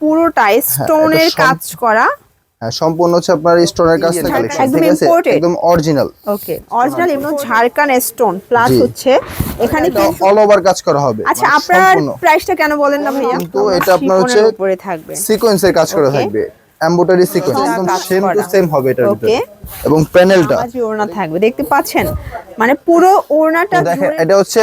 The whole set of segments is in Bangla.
পুরোটা স্টোনের কাজ করা। হ্যাঁ সম্পূর্ণ হচ্ছে আপনার স্টোনের কাজ থেকে কালেকশন একদম ইম্পোর্টেড একদম অরিজিনাল ওকে অরিজিনাল এমন ঝাড়খান স্টোন প্লাস হচ্ছে এখানে কিন্তু অল ওভার কাজ করা হবে। আচ্ছা মানে আপনার প্রাইসটা কেন বলেন না ভাইয়া? কিন্তু এটা আপনার হচ্ছে উপরে থাকবে। সিকোয়েন্সের কাজ করা থাকবে। এমব্রয়ডারি সিকোয়েন্স একদম সেম টু সেম হবে এটার ভিতরে। এবং প্যানেলটা নামাজি ওড়না থাকবে দেখতে পাচ্ছেন? মানে পুরো ওড়নাটা দেখেন এটা হচ্ছে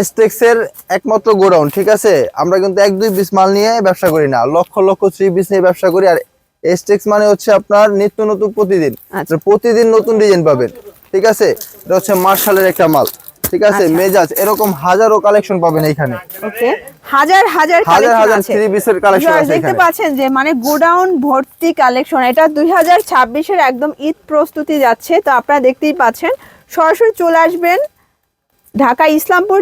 এসটেক্স এর একমাত্র গোডাউন ঠিক আছে? আমরা কিন্তু এক দুই পিস মাল নিয়ে ব্যবসা করি না। লক্ষ লক্ষ থ্রি পিস নিয়ে ব্যবসা করি। আর এসটেক্স মানে হচ্ছে আপনার নিত্য নতুন প্রতিদিন। আচ্ছা। প্রতিদিন নতুন ডিজাইন পাবেন ঠিক আছে? এটা হচ্ছে মার্শালের একটা মাল। ঠিক আছে? আচ্ছা। মেজাজ এরকম হাজারো কালেকশন পাবেন এখানে ওকে? হাজার হাজার হাজার হাজার থ্রি পিসের কালেকশন আছে দেখতে পাচ্ছেন যে মানে গোডাউন ভর্তি কালেকশন এটা দুই হাজার ছাব্বিশের একদম ঈদ প্রস্তুতি যাচ্ছে। তো আপনারা দেখতেই পাচ্ছেন। সরাসরি চলে আসবেন ঢাকা ইসলামপুর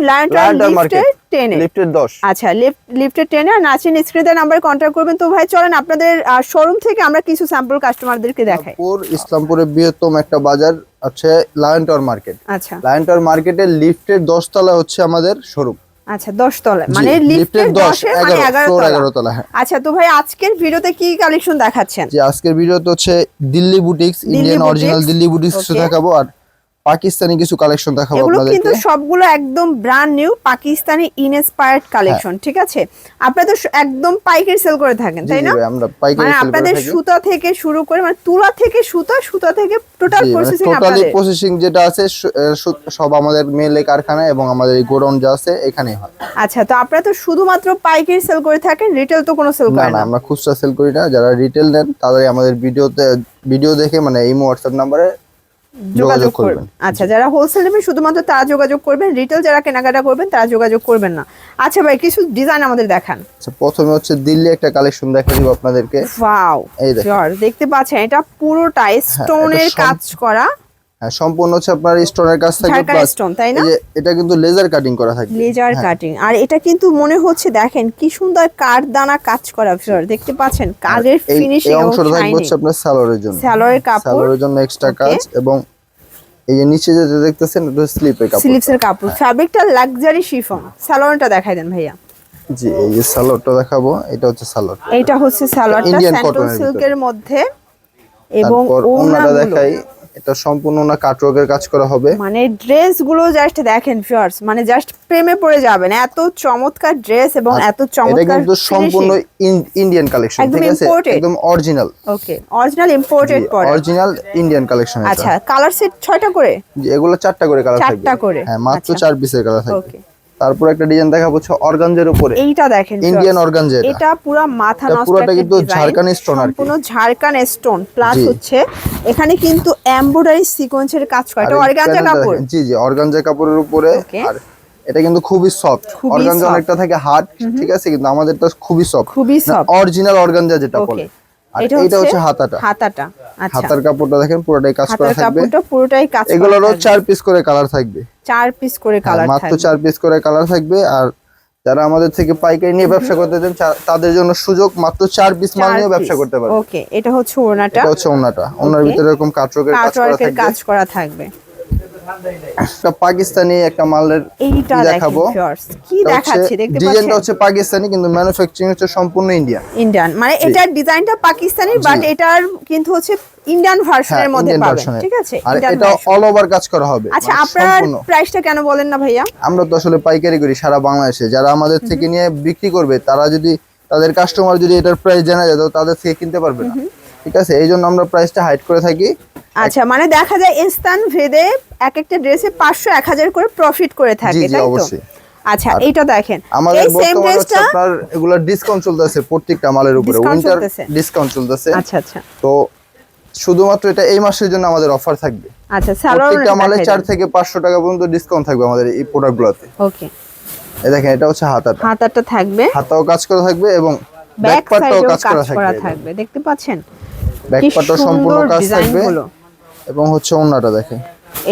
লিফটের দশ। আচ্ছা লিফট লিফটের টেনে আর নাচিন নাম্বার কন্ট্যাক্ট করবেন। তো ভাই চলেন আপনাদের শোরুম থেকে আমরা কিছু স্যাম্পল কাস্টমারদেরকে দেখাই। ইসলামপুর ইসলামপুরের বৃহত্তম একটা বাজার আছে লায়ন টাওয়ার মার্কেট আচ্ছা। লায়ন টাওয়ার মার্কেটের লিফটের দশতলা হচ্ছে আমাদের শোরুম আচ্ছা দশ তলা। মানে লিফটের দশ মানে এগারো তলা। তলা হ্যাঁ। আচ্ছা তো ভাই আজকের ভিডিওতে কি কালেকশন দেখাচ্ছেন? যে আজকের ভিডিওতে হচ্ছে Delhi boutiques Indian original Delhi boutiques দেখাবো। আর পাকিস্তানি কিছু কালেকশন দেখাবো এগুলো কিন্তু সবগুলো একদম brand new Pakistani inspired collection ঠিক আছে? আপনারা তো একদম পাইকারি সেল করে থাকেন হ্যাঁ। তাই না? আমরা পাইকারি মানে সেল করে আপনাদের সুতা থেকে শুরু করে মানে তুলা থেকে সুতা সুতা থেকে টোটাল মানে প্রসেসিং টোটালি প্রসেসিং যেটা আছে সব আমাদের মেলে কারখানা এবং আমাদের গোডাউন যা আছে এখানেই হয়। আচ্ছা তো আপনারা তো শুধুমাত্র পাইকারি সেল করে থাকেন রিটেল তো কোনো সেল করেন না না? আমরা খুচরা সেল করি না যারা রিটেল নেন তাদের আমাদের ভিডিওতে ভিডিও দেখে মানে এই হোয়াটসঅ্যাপ নাম্বারে যোগাযোগ করবেন। আচ্ছা যারা হোলসেল নেবেন শুধুমাত্র তারা যোগাযোগ করবেন। রিটেল যারা কেনাকাটা করবেন তারা যোগাযোগ করবেন না। আচ্ছা ভাই কিছু ডিজাইন আমাদের দেখান। আচ্ছা প্রথমে হচ্ছে দিল্লি একটা কালেকশন দেখা দিব আপনাদেরকে। ওয়াও এই দেখেন। দেখতে পাচ্ছেন এটা পুরোটা স্টোনের কাজ করা। হ্যাঁ সম্পূর্ণ হচ্ছে আপনার স্টোনের কাছ থেকে ঝাড়খান্ড প্লাস তাই না? এটা কিন্তু লেজার কাটিং করা থাকবে। লেজার হ্যাঁ। কাটিং আর এটা কিন্তু মনে হচ্ছে দেখেন কি সুন্দর কাঠ দানা কাজ করা ফিওর দেখতে পাচ্ছেন? কাজের ফিনিশিং অংশটা থাকবে হচ্ছে আপনার সালোয়ারের জন্য। সালোয়ারের কাপড়। সালোয়ারের জন্য এক্সট্রা কাজ এবং এই যে নিচে যেটা দেখতেছেন এটা স্লিপের কাপড় স্লিপসের কাপড়। ফ্যাব্রিকটা লাক্সারি শিফন সালোয়ারটা দেখাই দেন ভাইয়া। জি এই যে সালোয়ারটা দেখাবো এটা হচ্ছে সালোয়ার এটা হচ্ছে সালোয়ারটা স্যান্ডল সিল্কের মধ্যে। এবং ওনাটা দেখাই এটা সম্পূর্ণ না কাটওয়ার্কের কাজ করা হবে। মানে ড্রেসগুলো জাস্ট দেখেন ফিয়ার্স মানে জাস্ট প্রেমে পড়ে যাবেন। এত চমৎকার ড্রেস এবং এত এটা চমৎকার কিন্তু সম্পূর্ণ ইন্ডিয়ান কালেকশন ঠিক আছে? একদম original okay original imported product original Indian collection আচ্ছা কালার সেট ছয়টা করে? এগুলো চারটা করে কালার থাকবে। চারটা করে, হ্যাঁ মাত্র আচ্ছা। চার পিসের কালার থাকবে। ওকে তারপর একটা ডিজাইন দেখাবো হচ্ছে অর্গানজের উপরে। এইটা দেখেন ইন্ডিয়ান viewers, অর্গানজা এটা। পুরো মাথা নষ্ট পুরোটা কিন্তু ঝাড়খান্ড stone আর কি। সম্পূর্ণ ঝাড়খান স্টোন প্লাস হচ্ছে এখানে কিন্তু এমব্রয়ডারি সিকোয়েন্সের কাজ করা। এটা অর্গানজা কাপড়? জি জি অর্গানজা কাপড়ের উপরে। আর এটা কিন্তু খুবই সফট অর্গানজা। অনেকটা থাকে হার্ড ঠিক আছে? কিন্তু আমাদেরটা খুবই সফট খুবই soft। অরিজিনাল অর্গানজা যেটা বলে। এটা হচ্ছে হাতাটা। হাতাটা। আচ্ছা। হাতার কাপড়টা দেখেন পুরোটাই কাজ করা হাতার থাকবে। কাপড়টা পুরোটাই কাজ করা এগুলোরও চার পিস করে কালার থাকবে। চার পিস করে হ্যাঁ, কালার মাত্র চার পিস করে কালার থাকবে। আর যারা আমাদের থেকে পাইকারি নিয়ে ব্যবসা করতে চান তাদের জন্য সুযোগ মাত্র চার পিস মাল নিয়ে ব্যবসা করতে পারবে। ওকে এটা হচ্ছে ওড়নাটা। এটা হচ্ছে ওনাটা ওনার ভিতরে এরকম কাটওয়ার্কের কাজ করা থাকবে। কাজ করা থাকবে। একটা পাকিস্তানি একটা মালের এইটা দেখাবো। কি দেখাচ্ছে দেখতে ডিজাইনটা হচ্ছে পাকিস্তানি কিন্তু ম্যানুফ্যাকচারিং হচ্ছে সম্পূর্ণ ইন্ডিয়ান ইন্ডিয়ান মানে এটার ডিজাইনটা পাকিস্তানি বাট এটার কিন্তু হচ্ছে ইন্ডিয়ান ভার্সনের মধ্যে পাবেন ঠিক আছে? আর এটা অল ওভার কাজ করা হবে আচ্ছা মানে আপনার। প্রাইসটা কেন বলেন না ভাইয়া? আমরা তো আসলে পাইকারি করি সারা বাংলাদেশে। যারা আমাদের থেকে নিয়ে বিক্রি করবে তারা যদি তাদের কাস্টমার যদি এটার প্রাইস জানা যায় তো তাদের থেকে কিনতে পারবে না। ঠিক আছে? এই জন্য আমরা প্রাইসটা হাইড করে থাকি। আচ্ছা মানে দেখা যায় স্থান ভেদে এক একটা ড্রেসে পাঁচশো এক হাজার করে প্রফিট করে থাকে তাই তো? অবশ্যই। আচ্ছা এইটা দেখেন। আমাদের এই সেম ড্রেসটা আপনার এগুলো ডিসকাউন্ট চলতেছে প্রত্যেকটা মালের উপরে। উইন্টার ডিসকাউন্ট চলতেছে। আচ্ছা আচ্ছা। তো শুধুমাত্র এটা এই মাসের জন্য আমাদের অফার থাকবে। আচ্ছা প্রত্যেকটা মালে চার থেকে পাঁচশো টাকা পর্যন্ত ডিসকাউন্ট থাকবে আমাদের এই প্রোডাক্টগুলোতে ওকে এই দেখেন এটা হচ্ছে হাতাটা। হাতাটা থাকবে। হাতাও কাজ করা থাকবে এবং ব্যাক সাইডেও কাজ করা থাকবে। দেখতে পাচ্ছেন? ব্যাক কি পার্টটাও সম্পূর্ণ কাজ থাকবে এবং হচ্ছে ওন্নাটা দেখেন।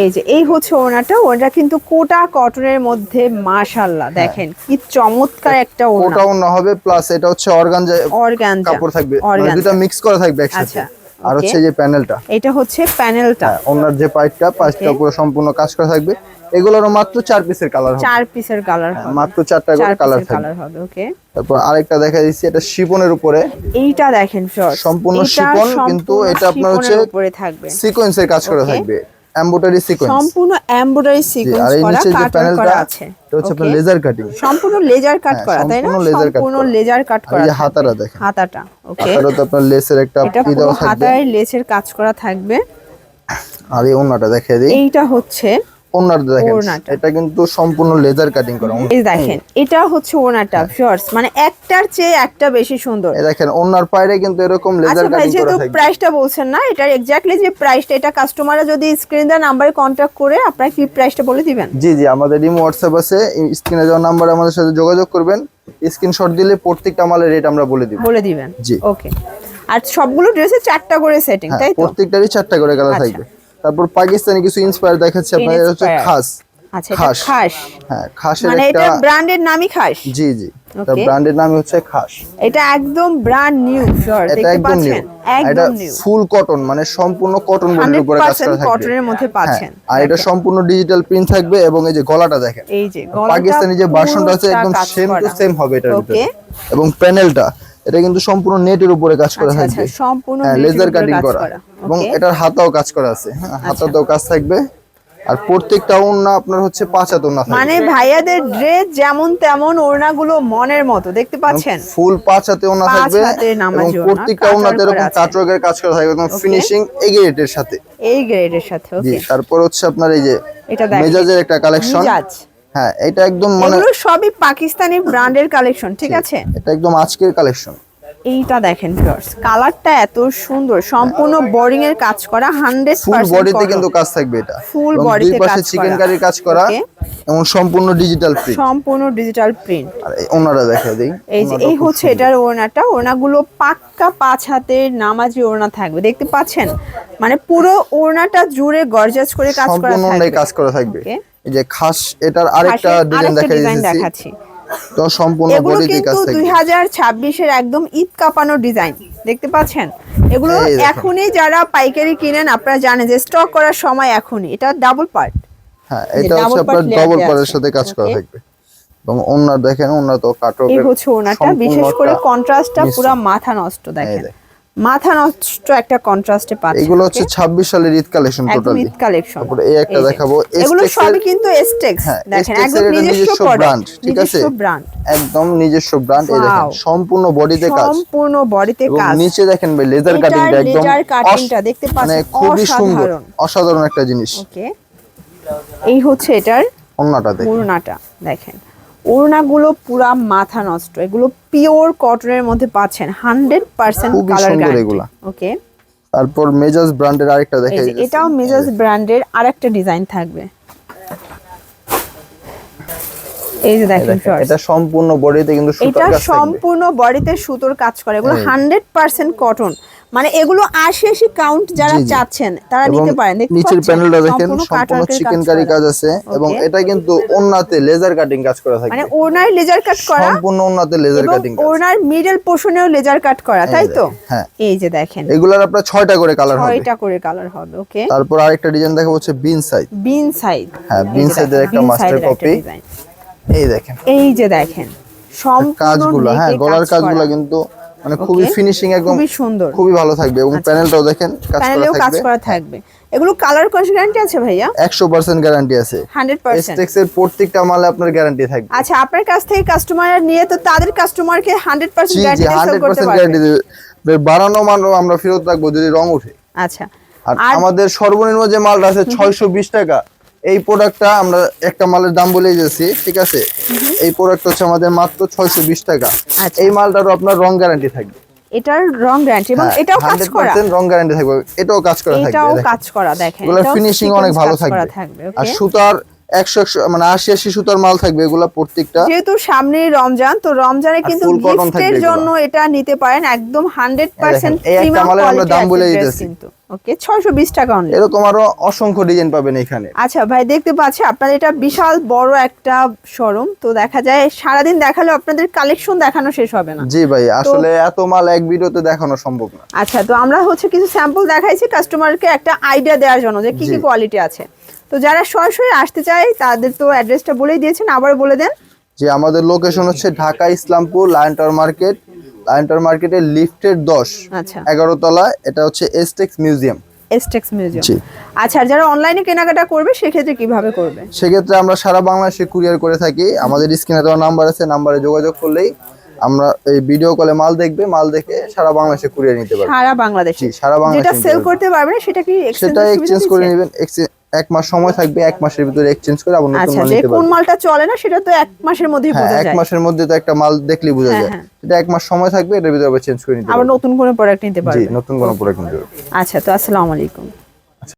এই যে এই হচ্ছে ওড়নাটা ওটা কিন্তু কোটা কটনের মধ্যে মাশাল্লাহ দেখেন কি চমৎকার একটা ওড়না। ওটা ওন্না হবে প্লাস এটা হচ্ছে অর্গানজা অর্গানজা কাপড় থাকবে। মানে দুটা মিক্স করা থাকবে একসাথে। আচ্ছা, আর. হচ্ছে যে প্যানেলটা। এটা হচ্ছে প্যানেলটা। ওনার যে পাইপটা পাইপটা পুরো সম্পূর্ণ কাজ করা থাকবে। এগুলোর মাত্র চার পিসের কালার হবে। চার পিসের কালার হবে। হ্যাঁ, মাত্র চারটা করে কালার পিসের থাকবে। কালার হবে ওকে তারপর আরেকটা দেখা দিচ্ছি এটা শিপনের উপরে। এইটা দেখেন সম্পূর্ণ শিপন কিন্তু এটা আপনার হচ্ছে উপরে থাকবে। সিকোয়েন্সের কাজ করা থাকবে। এমব্রয়ডারি সিকোয়েন্স সম্পূর্ণ এমব্রয়ডারি সিকোয়েন্স করা কাট করা আছে। এটা হচ্ছে আপনার লেজার কাটিং সম্পূর্ণ লেজার কাট হ্যাঁ, করা তাই না? সম্পূর্ণ। লেজার কাট করা। এই যে থাকবে। দেখেন। হাতাটা ওকে হাতাটা তো আপনার লেসের একটা ই দেওয়া থাকবে। হাতায় লেসের কাজ করা থাকবে। আর এই ওন্নাটা দেখিয়ে দিই। এইটা হচ্ছে দেখেন এটা কিন্তু সম্পূর্ণ লেজার কাটিং করা। এই দেখেন এটা হচ্ছে ওনাটা শর্টস মানে একটার চেয়ে একটা বেশি সুন্দর। এই দেখেন পায়রে কিন্তু এরকম লেজার আচ্ছা প্রাইসটা বলছেন না এটার এক্স্যাক্টলি যে প্রাইসটা এটা কাস্টমাররা যদি স্ক্রিন নাম্বারে করে আপনারা কি প্রাইসটা বলে দিবেন? জি জি আমাদের ইমো হোয়াটসঅ্যাপ আছে স্ক্রিনে যাওয়ার নাম্বারে আমাদের সাথে যোগাযোগ করবেন স্ক্রিনশট দিলে প্রত্যেকটা মালের রেট আমরা বলে দিব। বলে দিবেন? জি। ওকে আর সবগুলো ড্রেসে চারটা করে সেটিং হ্যাঁ তাই তো? প্রত্যেকটারই চারটা করে কালার আচ্ছা। থাকবে। তারপর পাকিস্তানি কিছু ইন্সপায়ার দেখাচ্ছি আপনাদের হচ্ছে খাস। আচ্ছা এটা খাস। খাস। হ্যাঁ খাসের মানে এটা ব্র্যান্ডের নামই খাস? জি জি। এটা ব্র্যান্ডের নামই হচ্ছে খাস। এটা একদম ব্র্যান্ড নিউ শর্ট এটা দেখতে একদম নিউ পাচ্ছেন এটা একদম নিউ ফুল কটন মানে সম্পূর্ণ কটন বডির উপরে কাজ করা 100% থাকবে। কটনের মধ্যে হ্যাঁ, পাচ্ছেন। আর এটা সম্পূর্ণ ডিজিটাল প্রিন্ট থাকবে এবং এই যে গলাটা দেখেন। এই যে গলাটা পাকিস্তানি যে ভার্সনটা আছে একদম সেম টু সেম হবে এটার ভিতরে। এবং প্যানেলটা এটা কিন্তু সম্পূর্ণ নেটের উপরে কাজ করা আচ্ছা, থাকবে। আচ্ছা, সম্পূর্ণ হ্যাঁ লেজার উপরে কাটিং করা। এবং এটার হাতাও কাজ করা আছে হ্যাঁ হাতাতেও কাজ থাকবে। আর প্রত্যেকটা ওড়না আপনার হচ্ছে পাঁচ হাত ওড়না মানে ভাইয়াদের ড্রেস যেমন তেমন ওড়নাগুলো মনের মতো দেখতে পাচ্ছেন? ফুল পাঁচ হাতে ওড়না থাকবে এবং প্রত্যেকটা ওড়নাতে এরকম কাটওয়ার্কের কাজ করা থাকবে একদম ফিনিশিং এগেটের সাথে। এই গ্রেডের সাথে জি ওকে তারপর হচ্ছে আপনার এই যে এটা মেজাজের একটা কালেকশন মিজাজ। হ্যাঁ এটা একদম মানে এগুলো সবই পাকিস্তানি ব্র্যান্ডের কালেকশন ঠিক আছে? এটা একদম আজকের কালেকশন এইটা দেখেন ভিউয়ার্স কালারটা এত সুন্দর সম্পূর্ণ বোরিং এর কাজ করা 100% ফুল বডিতে কিন্তু কাজ থাকবে এটা। Full এবং body দুই তে পাশে কাজ চিকেন করা। কারির কাজ করা এবং সম্পূর্ণ ডিজিটাল প্রিন্ট সম্পূর্ণ ডিজিটাল প্রিন্ট আর ওনারা দেখা দেই। এই যে এই হচ্ছে এটার ওড়নাটা। ওড়নাগুলো পাক্কা পাঁচ হাতের নামাজি ওড়না থাকবে। দেখতে পাচ্ছেন? মানে পুরো ওড়নাটা জুড়ে গর্জাস করে কাজ করা সম্পূর্ণ কাজ করা থাকবে. এই যে খাস এটার আরেকটা ডিজাইন দেখাচ্ছি। তো সম্পূর্ণ বডিতে কাজ থাকবে হাজার ছাব্বিশের একদম ঈদ কাঁপানো ডিজাইন দেখতে পাচ্ছেন? এগুলো এখনই যারা পাইকারি কিনেন আপনারা জানেন যে স্টক করার সময় এখনই এটা ডাবল পার্ট হ্যাঁ এটা হচ্ছে আপনার ডবল আছে। সাথে কাজ করা থাকবে। এবং ওনার দেখেন ওনার তো কাটক এই হচ্ছে ওনাটা বিশেষ করে কন্ট্রাস্টটা পুরো মাথা নষ্ট দেখেন। মাথা নষ্ট একটা কন্ট্রাস্টে পাচ্ছেন এগুলো হচ্ছে okay? 26 সালের Eid collection totally Eid collection তারপরে এই একটা দেখাবো, এগুলো সবই কিন্তু এস্টেক্স হ্যাঁ, দেখেন একদম নিজস্ব brand, ঠিক আছে? নিজস্ব ব্র্যান্ড একদম নিজস্ব ব্র্যান্ড এই দেখেন সম্পূর্ণ বডিতে কাজ। সম্পূর্ণ বডিতে কাজ। নিচে দেখেন ভাই লেজার কাটিংটা একদম laser cutting অস- টা দেখতে মানে পাচ্ছেন, খুবই সুন্দর অসাধারণ। একটা জিনিস। ওকে এই হচ্ছে এটার ওন্নাটা দেখেন। ওড়নাটা দেখেন। ওড়নাগুলো পুরা মাথা নষ্ট। এগুলো পিওর কটনের মধ্যে পাচ্ছেন। Hundred percent colour guarantee okay তারপর মেজাজ ব্র্যান্ডের আরেকটা এই দেখে এটাও মেজাজ ব্র্যান্ডের আরেকটা ডিজাইন থাকবে। এই যে দেখেন এটা সম্পূর্ণ বডিতে কিন্তু এটা সুতার কাজ থাকবে। সম্পূর্ণ বডিতে সুতোর কাজ করে। এগুলো এই। হান্ড্রেড পার্সেন্ট কটন মানে এগুলো আশি আশি কাউন্ট যারা। চাচ্ছেন তারা নিতে পারেন। নিচের প্যানেলটা দেখেন সম্পূর্ণ চিকেন কাজ কারি কাজ আছে এবং. এটা কিন্তু ওনাতে লেজার কাটিং কাজ করা থাকবে মানে ওনার লেজার কাট করা সম্পূর্ণ ওন্নাতে লেজার কাটিং ওনার মিডল পোর্শনেও লেজার কাট করা তাই তো? হ্যাঁ। এই যে দেখেন। এগুলার আপনার ছয়টা করে কালার হবে। ছয়টা করে কালার হবে ওকে তারপর আরেকটা ডিজাইন দেখা হচ্ছে বিন সাইজ বিন সাইড হ্যাঁ, বিন এর একটা মাস্টার copy। এই দেখেন। এই যে দেখেন সম্পূর্ণ কাজগুলো হ্যাঁ গলার কাজগুলো কিন্তু মানে খুবই ফিনিশিং একদম খুবই সুন্দর। খুবই ভালো থাকবে এবং প্যানেলটাও দেখেন কাজ করা প্যানেলেও কাজ থাকবে। করা থাকবে। এগুলো কালার কোর্স গ্যারান্টি আছে ভাইয়া? একশো পার্সেন্ট গ্যারান্টি আছে। Hundred percent. এসটেক্স এর প্রত্যেকটা মালে আপনার গ্যারান্টি থাকবে। আচ্ছা আপনার কাছ থেকে কাস্টমার নিয়ে তো তাদের কাস্টমারকে হান্ড্রেড পার্সেন্ট জি জি গ্যারান্টি সেল করতে পারবে। গ্যারান্টি বাড়ানো মানও আমরা ফেরত রাখব যদি রং ওঠে। আচ্ছা। আর আমাদের সর্বনিম্ন যে মালটা আছে ছয়শো বিশ টাকা এই প্রোডাক্টটা আমরা একটা মালের দাম বলে দিয়েছি ঠিক আছে? এই প্রোডাক্ট হচ্ছে আমাদের মাত্র ছয়শো বিশ টাকা। আচ্ছা। এই মালটারও আপনার রং গ্যারান্টি থাকবে। এটার রং গ্যারান্টি এবং হ্যাঁ, এটাও কাজ করা। রং গ্যারান্টি থাকবে। এটাও কাজ করা থাকবে এটাও কাজ করা দেখেন। এটাও ফিনিশিং অনেক ভালো থাকবে। আর সুতার একশো একশো মানে আশি আশি সুতার মাল থাকবে এগুলা প্রত্যেকটা। যেহেতু সামনে রমজান তো রমজানে কিন্তু গিফটের জন্য এটা নিতে পারেন একদম হান্ড্রেড পার্সেন্ট এই একটা মালের আমরা দাম বলে দিতেছি। কিন্তু। ওকে ছয়শো বিশ টাকা অনলি এরকম আরও অসংখ্য ডিজাইন পাবেন এখানে। আচ্ছা ভাই দেখতে পাচ্ছি আপনাদের এটা বিশাল বড় একটা শোরুম তো দেখা যায় সারাদিন দেখালে আপনাদের কালেকশন দেখানো শেষ হবে না। জি ভাই আসলে এত মাল এক ভিডিওতে দেখানো সম্ভব না। আচ্ছা তো আমরা হচ্ছে কিছু স্যাম্পল দেখাইছি কাস্টমারকে একটা আইডিয়া দেওয়ার জন্য যে কি কি কোয়ালিটি আছে। তো তো যারা সরাসরি আসতে চায় তাদের তো অ্যাড্রেসটা বলেই দিয়েছেন আবার বলে দেন। যে আমাদের লোকেশন হচ্ছে Dhaka Islampur Lion Tower market Lion Tower মার্কেটের লিফটের দশ আচ্ছা। এগারো তলা এটা হচ্ছে এসটেক্স মিউজিয়াম এসটেক্স মিউজিয়াম আচ্ছা যারা অনলাইনে কেনাকাটা করবে সেক্ষেত্রে কীভাবে করবে? সেক্ষেত্রে আমরা সারা বাংলাদেশে কুরিয়ার করে থাকি। আমাদের স্ক্রিনে দেওয়া নাম্বার আছে নাম্বারে যোগাযোগ করলেই আমরা এই ভিডিও কলে মাল দেখবে মাল দেখে সারা বাংলাদেশে কুরিয়ার নিতে পারবে। সারা বাংলাদেশে। সারা বাংলাদেশে যেটা সেল করতে পারবে না সেটা কি সেটা এক্সচেঞ্জ করে? নেবেন এক মাস সময় থাকবে এক মাসের ভিতরে এক্সচেঞ্জ করে আবার নতুন আচ্ছা মাল নিতে পারবে। কোন মালটা চলে না সেটা তো এক মাসের মধ্যেই বোঝা যায়। এক মাসের মধ্যে তো একটা মাল দেখলেই বোঝা হ্যাঁ, যায়। এটা সেটা এক মাস সময় থাকবে এটার ভিতরে আবার চেঞ্জ করে নিতে আবার নতুন কোনো প্রোডাক্ট নিতে জি নতুন কোনো প্রোডাক্ট নিতে পারবে। আচ্ছা তো আসসালামু আলাইকুম।